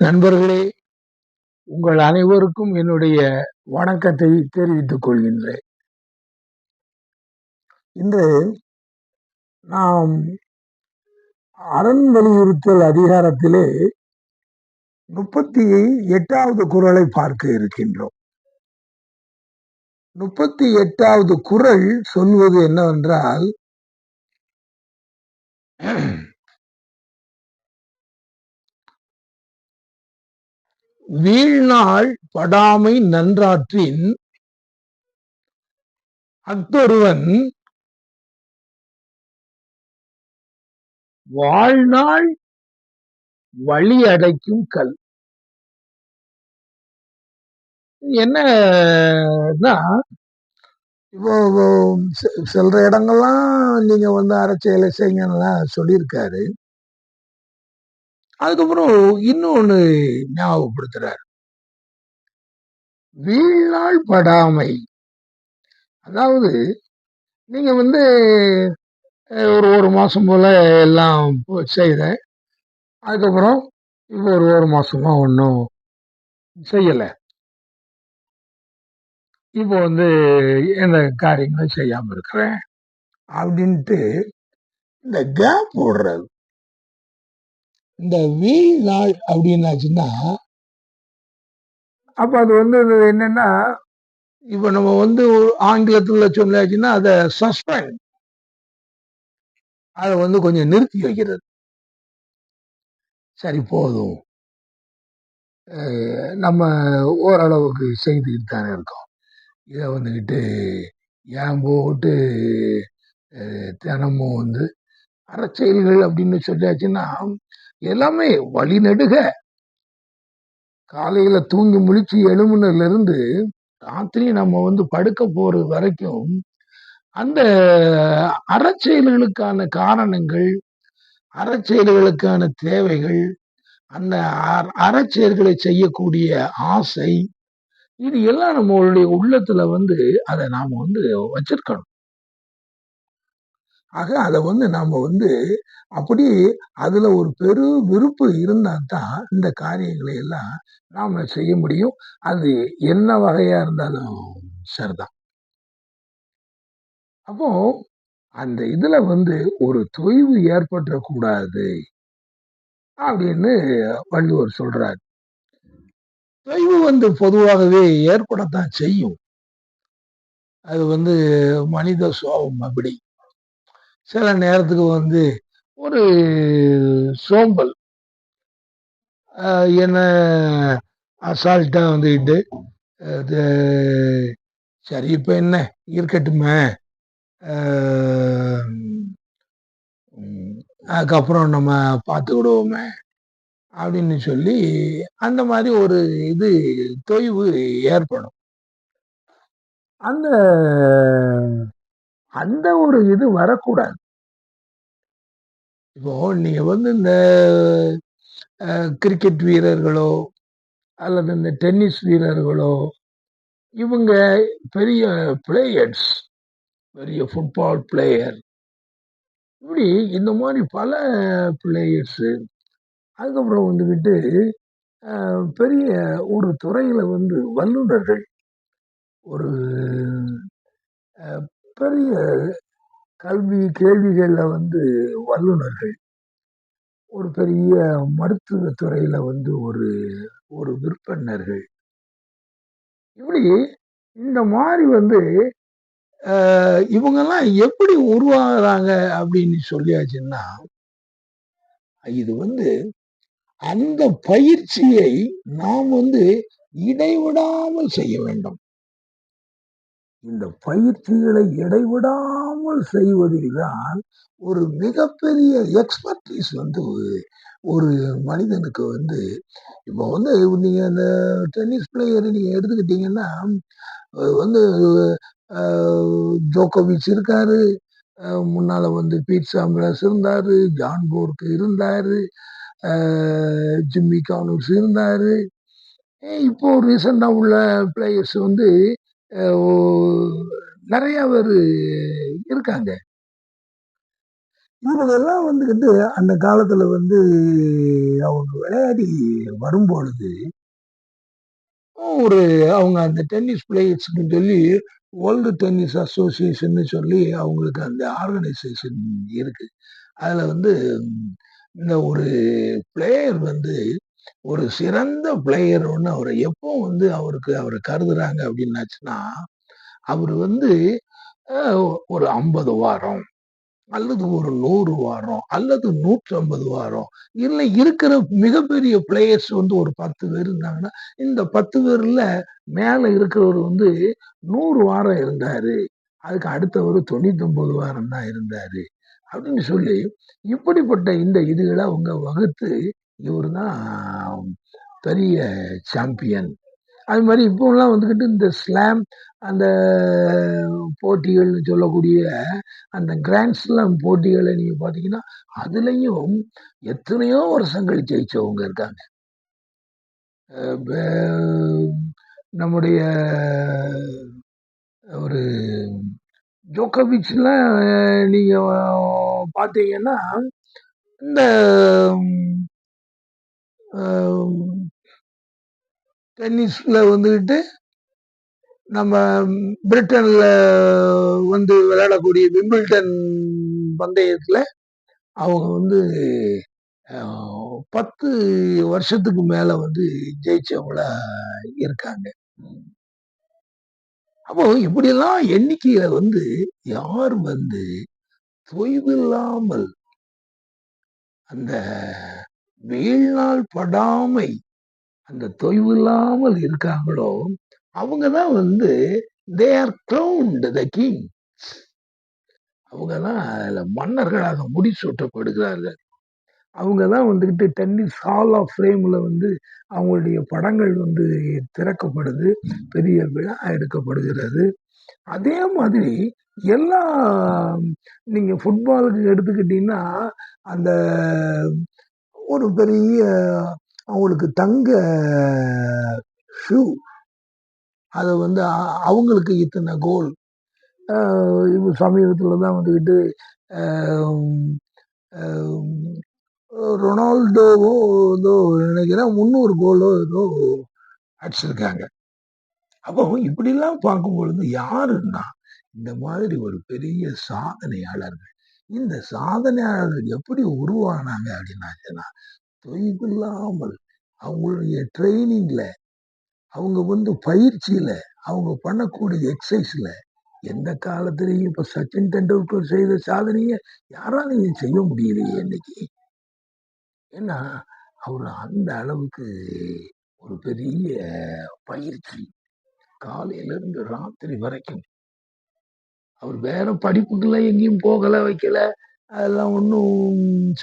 நண்பர்களே உங்கள் அனைவருக்கும் என்னுடைய வணக்கத்தை தெரிவித்துக் கொள்கின்றேன். இன்று நாம் அரண் வலியுறுத்தல் அதிகாரத்திலே முப்பத்தி எட்டாவது குரலை பார்க்க இருக்கின்றோம். முப்பத்தி எட்டாவது குரல் சொல்வது என்னவென்றால் வீழ்நாள் படாமை நன்றாற்றின் அத்தொருவன் வாழ்நாள் வழி அடைக்கும் கல். என்னன்னா இப்போ செல்ற இடங்கள்லாம் நீங்க வந்து அரசியலை செய்யலாம் சொல்லியிருக்காரு. அதுக்கப்புறம் இன்னொன்னு ஞாபகப்படுத்துறாரு. வீழ்நாள் படாமை. அதாவது நீங்க வந்து ஒரு ஒரு மாசம் போல எல்லாம் செய்தேன் அதுக்கப்புறம் இப்போ ஒரு ஒரு மாசமா ஒன்றும் செய்யலை. இப்போ வந்து எந்த காரியங்களும் செய்யாமல் இருக்கிறேன். அப்படின்ட்டு இந்த கேப் விடுறது இந்த வீழ் நாள் அப்படின்னாச்சுன்னா அப்போ அது வந்து என்னன்னா இப்போ நம்ம வந்து ஆங்கிலத்தில் சொன்னாச்சுன்னா அதை சஸ்பெண்ட் அதை வந்து கொஞ்சம் நிறுத்தி வைக்கிறது. சரி போதும். நம்ம ஓரளவுக்கு செய்துக்கிட்டு தானே இருக்கோம். இதை வந்துக்கிட்டு ஏன் போட்டு தினமும் வந்து அறச்செயல்கள் அப்படின்னு சொல்லியாச்சுன்னா எல்லாமே வழி நெடுக. காலையில தூங்கி முழிச்சு எழுமுனதுல இருந்து ராத்திரி நம்ம வந்து படுக்க போறது வரைக்கும் அந்த அறச்செயல்களுக்கான காரணங்கள் அறச்செயல்களுக்கான தேவைகள் அந்த அறச்செயல்களை செய்யக்கூடிய ஆசை இது எல்லாம் நம்மளுடைய உள்ளத்துல வந்து அதை நாம வந்து வச்சிருக்கணும். ஆக அதை வந்து நாம வந்து அப்படி அதுல ஒரு பெரு விருப்பு இருந்தால் தான் இந்த காரியங்களை எல்லாம் நாம செய்ய முடியும். அது என்ன வகையா இருந்தாலும் சரிதான். அப்போ அந்த இதுல வந்து ஒரு தொய்வு ஏற்பட்டுறக்கூடாது அப்படின்னு வள்ளுவர் சொல்றார். தொய்வு வந்து பொதுவாகவே ஏற்படத்தான் செய்யும். அது வந்து மனித சுவாபம் அப்படி. சில நேரத்துக்கு வந்து ஒரு சோம்பல். என்ன அசால்ட்டாக வந்துக்கிட்டு சரி இப்போ என்ன? இருக்கட்டுமே. அதுக்கப்புறம் நம்ம பார்த்துக்கிடுவோமே அப்படின்னு சொல்லி அந்த மாதிரி ஒரு இது தொய்வு ஏற்படும். அந்த அந்த ஒரு இது வரக்கூடாது. இப்போ நீங்க வந்து இந்த கிரிக்கெட் வீரர்களோ அல்லது இந்த டென்னிஸ் வீரர்களோ இவங்க பெரிய பிளேயர்ஸ் பெரிய ஃபுட்பால் பிளேயர் இப்படி இந்த மாதிரி பல பிளேயர்ஸு அதுக்கப்புறம் வந்துக்கிட்டு பெரிய ஒரு துறையில் வந்து வல்லுநர்கள் ஒரு பெரிய கல்வி கேள்விகளில் வந்து வல்லுநர்கள். ஒரு பெரிய மருத்துவ துறையில் வந்து ஒரு ஒரு விற்பனர்கள். இப்படி இந்த மாதிரி வந்து இவங்கெல்லாம் எப்படி உருவாகிறாங்க அப்படின்னு சொல்லியாச்சுன்னா இது வந்து அந்த பயிற்சியை நாம் வந்து இடைவிடாமல் செய்ய வேண்டும். இந்த பயிற்சிகளை இடைவிடாமல் செய்வதில் தான் ஒரு மிகப்பெரிய எக்ஸ்பர்டீஸ் வந்து ஒரு மனிதனுக்கு வந்து இப்போ வந்து நீங்கள் அந்த டென்னிஸ் பிளேயரை நீங்கள் எடுத்துக்கிட்டீங்கன்னா வந்து ஜோக்கோவிச் இருக்காரு முன்னால் வந்து பீட் சாம்பிளஸ் இருந்தார் ஜான் போர்க்கு இருந்தார் ஜிம்மி கானூஸ் இருந்தார். இப்போ ரீசெண்டாக உள்ள பிளேயர்ஸ் வந்து நிறையா பேர் இருக்காங்க. இவங்கெல்லாம் வந்துக்கிட்டு அந்த காலத்துல வந்து அவங்க விளையாடி வரும்பொழுது ஒரு அவங்க அந்த டென்னிஸ் பிளேயர்ஸ்க்கு சொல்லி வேர்ல்டு டென்னிஸ் அசோசியேஷன்னு சொல்லி அவங்களுக்கு அந்த ஆர்கனைசேஷன் இருக்கு. அதில் வந்து இந்த ஒரு பிளேயர் வந்து ஒரு சிறந்த பிளேயர் ஒன்று அவரை எப்போ வந்து அவருக்கு அவரை கருதுறாங்க அப்படின்னாச்சுன்னா அவர் வந்து ஒரு ஐம்பது வாரம் அல்லது ஒரு நூறு வாரம் அல்லது நூற்றி ஐம்பது வாரம் இல்லை இருக்கிற மிகப்பெரிய பிளேயர்ஸ் வந்து ஒரு பத்து பேர் இருந்தாங்கன்னா இந்த பத்து பேர்ல மேல இருக்கிறவர் வந்து நூறு வாரம் இருந்தாரு அதுக்கு அடுத்தவர் தொண்ணூத்தி ஒன்பது வாரம் தான் இருந்தாரு அப்படின்னு சொல்லி இப்படிப்பட்ட இந்த இதுகளை அவங்க வகுத்து இவர் தான் பெரிய சாம்பியன் அது மாதிரி இப்போலாம் வந்துக்கிட்டு இந்த ஸ்லாம் அந்த போட்டிகள்னு சொல்லக்கூடிய அந்த கிராண்ட் ஸ்லாம் போட்டிகளை நீங்கள் பார்த்தீங்கன்னா, அதுலேயும் எத்தனையோ வருஷங்கள் ஜெயிச்சவங்க இருக்காங்க. நம்முடைய ஒரு ஜோக்கோவிச்லாம் நீங்கள் பார்த்தீங்கன்னா, இந்த டென்னிஸில் வந்துக்கிட்டு நம்ம பிரிட்டனில் வந்து விளையாடக்கூடிய விம்பிள்டன் பந்தயத்தில் அவங்க வந்து பத்து வருஷத்துக்கு மேலே வந்து ஜெயிச்சவங்களா இருக்காங்க. அப்போ இப்படியெல்லாம் எண்ணிக்கையில வந்து யார் வந்து தொய்வில்லாமல் அந்த வீழ்நாள் படாமை அந்த தொய்வில்லாமல் இருக்காங்களோ அவங்க தான் வந்து they are crowned the king அவங்க தான் அதில் மன்னர்களாக முடிசூட்டப்படுகிறார்கள். அவங்க தான் வந்துக்கிட்டு டென்னிஸ் ஹால் ஆஃப் ஃப்ரேமில் வந்து அவங்களுடைய படங்கள் வந்து திறக்கப்படுது பெரிய விழா எடுக்கப்படுகிறது. அதே மாதிரி எல்லா நீங்கள் ஃபுட்பாலுக்கு எடுத்துக்கிட்டிங்கன்னா அந்த ஒரு பெரிய அவங்களுக்கு தங்க ஷூ அதை வந்து அவங்களுக்கு இத்தனை கோல் இப்போ சமீபத்தில் தான் வந்துக்கிட்டு ரொனால்டோவோ ஏதோ நினைக்கிறேன் முந்நூறு கோலோ ஏதோ அடிச்சிருக்காங்க. அப்போ இப்படிலாம் பார்க்கும் பொழுது யாருன்னா இந்த மாதிரி ஒரு பெரிய சாதனையாளர்கள். இந்த சாதனையாளர்கள் எப்படி உருவானாங்க அப்படின்னாச்சுன்னா தொய்வில்லாமல் அவங்களுடைய ட்ரைனிங்கில் அவங்க வந்து பயிற்சியில் அவங்க பண்ணக்கூடிய எக்ஸசைஸில் எந்த காலத்திலையும் இப்போ சச்சின் டெண்டுல்கர் செய்த சாதனையை யாராலையும் செய்ய முடியலையே இன்னைக்கு. ஏன்னா அவர் அந்த அளவுக்கு ஒரு பெரிய பயிற்சி. காலையிலருந்து ராத்திரி வரைக்கும் அவர் வேற படிப்புக்கெல்லாம் எங்கேயும் போகலை வைக்கல. அதெல்லாம் ஒன்றும்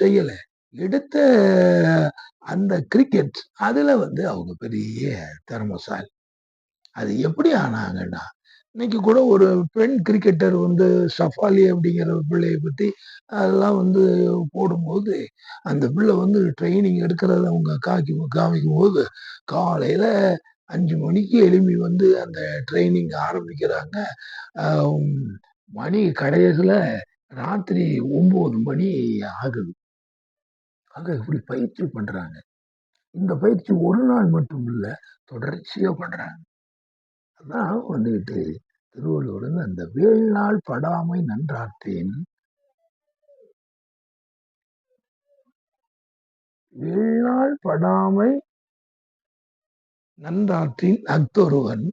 செய்யலை. எடுத்த அந்த கிரிக்கெட் அதில் வந்து அவங்க பெரிய திறமசாலி அது எப்படி ஆனாங்கன்னா இன்னைக்கு கூட ஒரு பெண் கிரிக்கெட்டர் வந்து சஃபாலி அப்படிங்கிற பிள்ளைய பற்றி அதெல்லாம் வந்து போடும்போது அந்த பிள்ளை வந்து ட்ரைனிங் எடுக்கிறத அவங்க காக்கி காமிக்கும் போது காலையில் அஞ்சு மணிக்கு எழுப்பி வந்து அந்த ட்ரைனிங் ஆரம்பிக்கிறாங்க. மணி கடைசியில் ராத்திரி ஒன்பது மணி ஆகுது. ஆக இப்படி பயிற்சி பண்றாங்க. இந்த பயிற்சி ஒரு நாள் மட்டும் இல்ல தொடர்ச்சியாக பண்றாங்க. அதான் வந்துகிட்டு திருவள்ளுவர் வந்து அந்த வேள்நாள் படாமை நன்றாற்றேன் வேள்நாள் படாமை நன்றாற்றின் அக்தொருவன்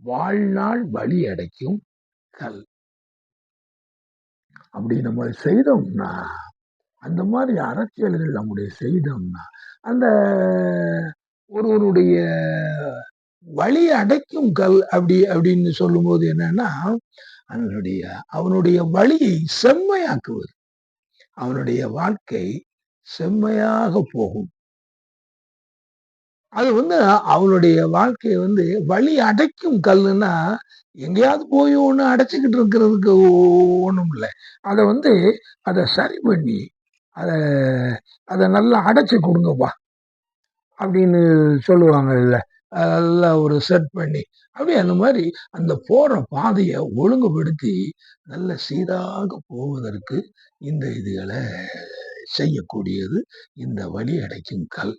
வாழ்நாள் வழி அடைக்கும் கல். அப்படி நம்ம செய்தோம்னா அந்த மாதிரி அரசியல்கள் நம்முடைய செய்தோம்னா அந்த ஒருவருடைய வழி அடைக்கும் கல் அப்படி அப்படின்னு சொல்லும்போது என்னன்னா அவனுடைய அவனுடைய வழியை செம்மையாக்குவது. அவனுடைய வாழ்க்கை செம்மையாக போகும். அது வந்து அவளுடைய வாழ்க்கையை வந்து வழி அடைக்கும் கல்லுன்னா எங்கேயாவது போய் ஒன்று அடைச்சிக்கிட்டு இருக்கிறதுக்கு ஒன்றும் இல்லை அதை வந்து அதை சரி பண்ணி அதை அதை நல்லா அடைச்சி கொடுங்கப்பா அப்படின்னு சொல்லுவாங்க இல்லை. நல்லா ஒரு செட் பண்ணி அப்படியே அந்த மாதிரி அந்த போகிற பாதையை ஒழுங்குபடுத்தி நல்ல சீராக போவதற்கு இந்த இதுகளை செய்யக்கூடியது இந்த வழி அடைக்கும் கல்.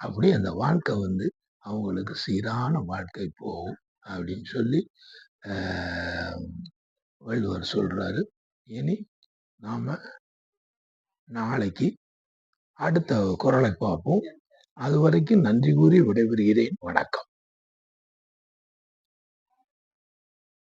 அப்படி அந்த வாழ்க்கை வந்து அவங்களுக்கு சீரான வாழ்க்கை போகும் அப்படின்னு சொல்லி வள்ளுவர் சொல்கிறாரு இனி நாம் நாளைக்கு அடுத்த குரலை பார்ப்போம். அது வரைக்கும் நன்றி கூறி விடைபெறுகிறேன். வணக்கம்.